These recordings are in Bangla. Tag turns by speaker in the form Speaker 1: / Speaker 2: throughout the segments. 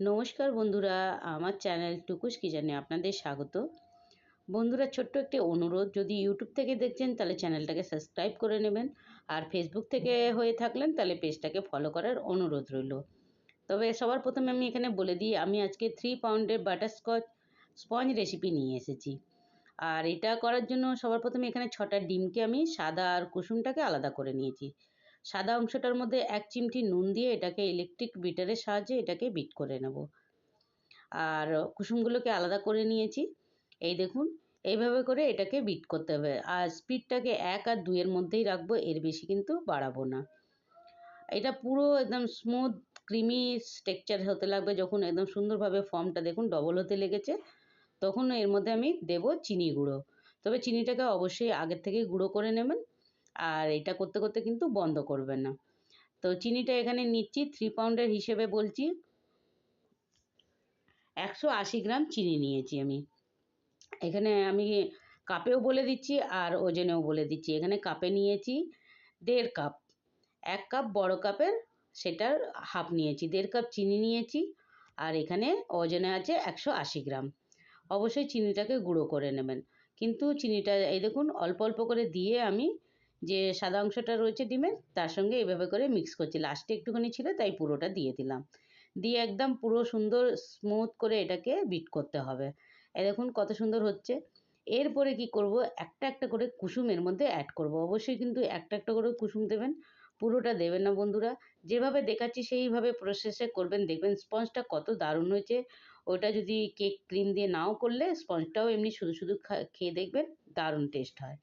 Speaker 1: নমস্কার বন্ধুরা, আমার চ্যানেল টুকুস কিচেনে আপনাদের স্বাগত। বন্ধুরা, ছোট্ট একটি অনুরোধ, যদি ইউটিউব থেকে দেখছেন, তাহলে চ্যানেলটাকে সাবস্ক্রাইব করে নেবেন আর ফেসবুক থেকে হয়ে থাকলেন, তাহলে পেজটাকে ফলো করার অনুরোধ রইল। তবে সবার প্রথমে আমি এখানে বলে দিই, আমি আজকে থ্রি পাউন্ডের বাটারস্কচ স্পঞ্জ রেসিপি নিয়ে এসেছি। আর এটা করার জন্য সবার প্রথমে এখানে ছটা ডিমকে আমি সাদা আর কুসুমটাকে আলাদা করে নিয়েছি। সাদা অংশটার মধ্যে এক চিমটি নুন দিয়ে এটাকে ইলেকট্রিক বিটারের সাহায্যে এটাকে বিট করে নেব। আর কুসুমগুলোকে আলাদা করে নিয়েছি। এই দেখুন, এইভাবে করে এটাকে বিট করতে হবে। আর স্পিডটাকে এক আর দুইয়ের মধ্যেই রাখব, এর বেশি কিন্তু বাড়াবো না। এটা পুরো একদম স্মুথ ক্রিমি টেক্সচার হতে লাগবে যখন একদম সুন্দরভাবে ফর্মটা দেখুন ডবল হতে লেগেছে। তখন এর মধ্যে আমি দেব চিনি গুঁড়ো। তবে চিনিটাকে অবশ্যই আগের থেকেই গুঁড়ো করে নেবেন। আর এটা করতে করতে কিন্তু বন্ধ করবেন না। তো চিনিটা এখানে নিচ্ছি থ্রি পাউন্ডের হিসেবে বলছি। একশো আশি গ্রাম চিনি নিয়েছি আমি। এখানে আমি কাপেও বলে দিচ্ছি আর ওজনেও বলে দিচ্ছি। এখানে কাপে নিয়েছি দেড় কাপ। এক কাপ বড় কাপের সেটার হাফ নিয়েছি, দেড় কাপ চিনি নিয়েছি আর এখানে ওজনে আছে একশো আশি গ্রাম। অবশ্যই চিনিটাকে গুঁড়ো করে নেবেন। কিন্তু চিনিটা, এই দেখুন, অল্প অল্প করে দিয়ে আমি যে সাদা অংশটা রয়েছে ডিমের, তার সঙ্গে এভাবে করে মিক্স করছি। লাস্টে একটুখানি ছিল, তাই পুরোটা দিয়ে দিলাম। দিয়ে একদম পুরো সুন্দর স্মুথ করে এটাকে বিট করতে হবে। এ দেখুন কত সুন্দর হচ্ছে। এরপরে কি করব? একটা একটা করে কুসুমের মধ্যে অ্যাড করব। অবশ্যই কিন্তু একটা একটা করে কুসুম দেবেন, পুরোটা দেবেন না বন্ধুরা। যেভাবে দেখাচ্ছি, সেইভাবে প্রসেসে করবেন। দেখবেন স্পঞ্জটা কত দারুণ হয়েছে। ওটা যদি কেক ক্রিম দিয়ে নাও করলে স্পঞ্জটাও এমনি শুধু শুধু খেয়ে দেখবেন, দারুণ টেস্ট হয়।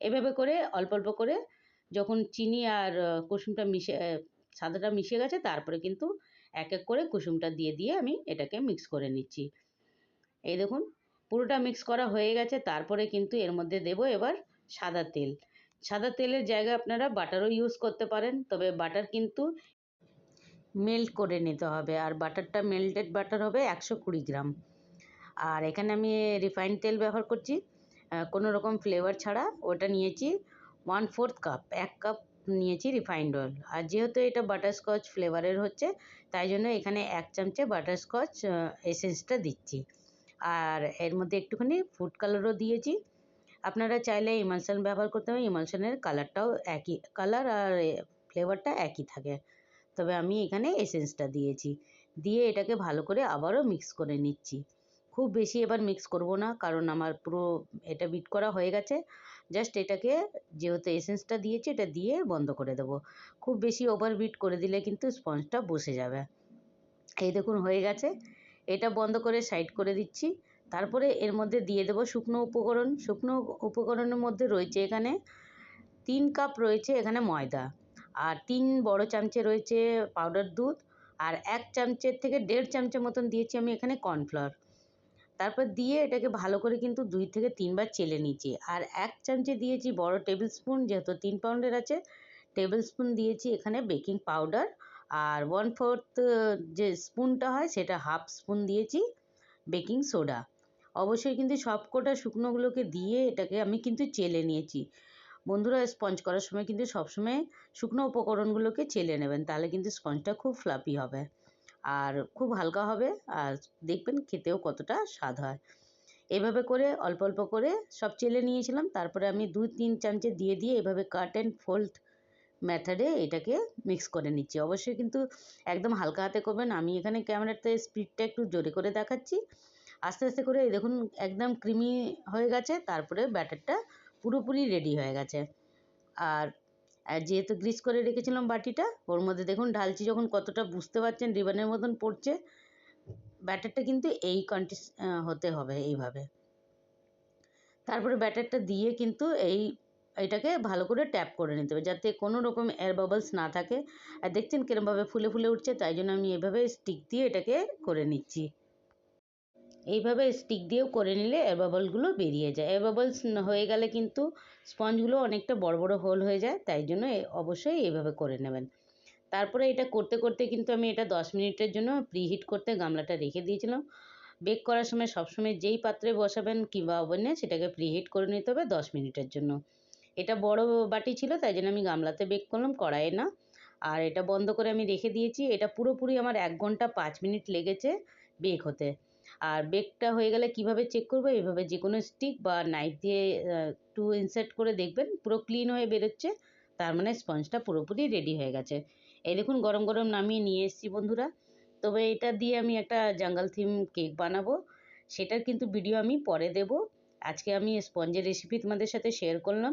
Speaker 1: এভাবে করে, অল্প অল্প করে যখন চিনি আর কুসুমটা মিশে সাদাটা মিশে গেছে, তারপরে কিন্তু এক এক করে কুসুমটা দিয়ে দিয়ে আমি এটাকে মিক্স করে নিচ্ছি। এই দেখুন, পুরোটা মিক্স করা হয়ে গেছে, তারপরে কিন্তু এর মধ্যে দেব এবার সাদা তেল। সাদা তেলের জায়গায় আপনারা বাটারও ইউজ করতে পারেন, তবে বাটার কিন্তু মেল্ট করে নিতে হবে, আর বাটারটা মেল্টেড বাটার হবে একশো কুড়ি গ্রাম। আর এখানে আমি রিফাইন্ড তেল ব্যবহার করছি। কোনো রকম ফ্লেভার ছাড়া ওটা নিয়েছি ওয়ান ফোর্থ কাপ এক কাপ নিয়েছি রিফাইন্ড অয়েল আর যেহেতু এটা বাটারস্কচ ফ্লেভারের হচ্ছে, তাই জন্য এখানে এক চামচে বাটারস্কচ এসেন্সটা দিচ্ছি। আর এর মধ্যে একটুখানি ফুড কালারও দিয়েছি। আপনারা চাইলে ইমালশন ব্যবহার করতে হবে ইমালশনের কালারটাও একই কালার আর ফ্লেভারটা একই থাকে। তবে আমি এখানে এসেন্সটা দিয়েছি। দিয়ে এটাকে ভালো করে আবারও মিক্স করে নিচ্ছি। খুব বেশি এবার মিক্স করব না, কারণ আমার পুরো এটা বিট করা হয়ে গেছে। জাস্ট এটাকে যেহেতু এসেন্সটা দিয়েছি, এটা দিয়ে বন্ধ করে দেবো। খুব বেশি ওভার বিট করে দিলে কিন্তু স্পঞ্জটা বসে যাবে। এই দেখুন, হয়ে গেছে। এটা বন্ধ করে সাইড করে দিচ্ছি। তারপরে এর মধ্যে দিয়ে দেবো শুকনো উপকরণ। শুকনো উপকরণের মধ্যে রয়েছে এখানে তিন কাপ রয়েছে এখানে ময়দা। আর তিন বড় চামচে রয়েছে পাউডার দুধ। আর এক চামচের থেকে দেড় চামচের মতন দিয়েছি আমি এখানে কর্নফ্লাওয়ার তারপর দিয়ে এটাকে ভালো করে কিন্তু দুই থেকে তিনবার চেলে নিচ্ছি আর এক চামচে দিয়েছি বড় টেবিল স্পুন যেহেতু তিন পাউন্ডের আছে টেবিল স্পুন দিয়েছি এখানে বেকিং পাউডার আর ওয়ান ফোর্থ যে স্পুনটা হয় সেটা হাফ স্পুন দিয়েছি বেকিং সোডা অবশ্যই কিন্তু সব কটা শুকনোগুলোকে দিয়ে এটাকে আমি কিন্তু চেলে নিয়েছি। বন্ধুরা স্পঞ্জ করার সময় কিন্তু সবসময় শুকনো উপকরণগুলোকে চেলে নেবেন, তাহলে কিন্তু স্পঞ্জটা খুব ফ্লাপি হবে। আর খুব হালকা হবে। আর দেখবেন খেতেও কতটা স্বাদ হয়। এভাবে করে অল্প অল্প করে সব চেলে নিয়েছিলাম। তারপরে আমি দু তিন চামচে দিয়ে দিয়ে এভাবে কাট অ্যান্ড ফোল্ড মেথডে এটাকে মিক্স করে নিচ্ছি। অবশ্যই কিন্তু একদম হালকা হাতে করবেন। আমি এখানে ক্যামেরাতে স্পিডটা একটু জোরে করে দেখাচ্ছি। আস্তে আস্তে করে দেখুন একদম ক্রিমি হয়ে গেছে। তারপরে ব্যাটারটা পুরোপুরি রেডি হয়ে গেছে। আর আর যেহেতু গ্রিস করে রেখেছিলাম বাটিটা, ওর মধ্যে দেখুন ঢালছি যখন কতটা বুঝতে পারছেন রিবানের মতন পড়ছে ব্যাটারটা কিন্তু এই কন্টিস হতে হবে এইভাবে। তারপরে ব্যাটারটা দিয়ে কিন্তু এই, এটাকে ভালো করে ট্যাপ করে নিতে হবে, যাতে কোনো রকম এয়ার বাবলস না থাকে। আর দেখছেন কিরমভাবে ফুলে ফুলে উঠছে, তাই জন্য আমি এভাবে স্টিক দিয়ে এটাকে করে নিচ্ছি। এইভাবে স্টিক দিয়েও করে নিলে এয়ার বাবলগুলো বেরিয়ে যায়। এয়ার বাবলস হয়ে গেলে কিন্তু স্পঞ্জগুলো অনেকটা বড় বড় হোল হয়ে যায়, তাই জন্য অবশ্যই এইভাবে করে নেবেন। তারপরে এটা করতে করতে কিন্তু আমি এটা দশ মিনিটের জন্য প্রিহিট করতে গামলাটা রেখে দিয়েছিলাম। বেক করার সময় সবসময় যেই পাত্রে বসাবেন কিংবা ওভেনে সেটাকে প্রিহিট করে নিতে হবে দশ মিনিটের জন্য। এটা বড় বাটি ছিল, তাই জন্য আমি গামলাতে বেক করলাম, কড়াইয়ে না। আর এটা বন্ধ করে আমি রেখে দিয়েছি। এটা পুরোপুরি আমার এক ঘণ্টা পাঁচ মিনিট লেগেছে বেক হতে। আর বেকটা হয়ে গেলে কীভাবে চেক করব? এইভাবে যে কোনো স্টিক বা নাইফ দিয়ে একটু ইনসার্ট করে দেখবেন, পুরো ক্লিন হয়ে বেরোচ্ছে, তার মানে স্পঞ্জটা পুরোপুরি রেডি হয়ে গেছে। এই দেখুন, গরম গরম নামিয়ে নিয়ে এসেছি বন্ধুরা। তবে এটা দিয়ে আমি একটা জাঙ্গাল থিম কেক বানাবো। সেটার কিন্তু ভিডিও আমি পরে দেব। আজকে আমি স্পঞ্জের রেসিপি তোমাদের সাথে শেয়ার করলাম।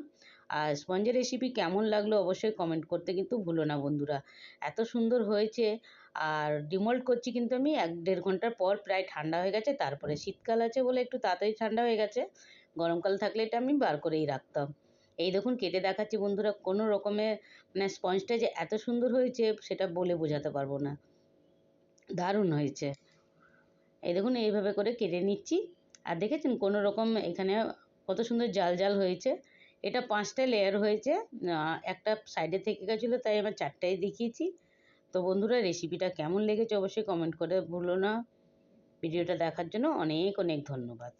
Speaker 1: আর স্পঞ্জের রেসিপি কেমন লাগল অবশ্যই কমেন্ট করতে কিন্তু ভুলো না বন্ধুরা। এত সুন্দর হয়েছে। আর ডিমল্ট করছি কিন্তু আমি এক দেড় ঘণ্টার পর প্রায় ঠান্ডা হয়ে গেছে, তারপরে শীতকাল আছে বলে একটু তাড়াতাড়ি ঠান্ডা হয়ে গেছে। গরমকাল থাকলে এটা আমি বার করেই রাখতাম। এই দেখুন, কেটে দেখাচ্ছি বন্ধুরা, কোনো রকমের মানে স্পঞ্জটা যে এত সুন্দর হয়েছে সেটা বলে বোঝাতে পারব না। দারুণ হয়েছে। এই দেখুন, এইভাবে করে কেটে নিচ্ছি। আর দেখেছেন, কোনো রকম এখানে কত সুন্দর জাল জাল হয়েছে। এটা পাঁচটা লেয়ার হয়েছে একটা সাইডে থেকে গেছিল, তাই আমার চারটায় দেখিয়েছি। তো বন্ধুরা রেসিপিটা কেমন লেগেছে অবশ্যই কমেন্ট করে ভুলো না। ভিডিওটা দেখার জন্য অনেক অনেক ধন্যবাদ।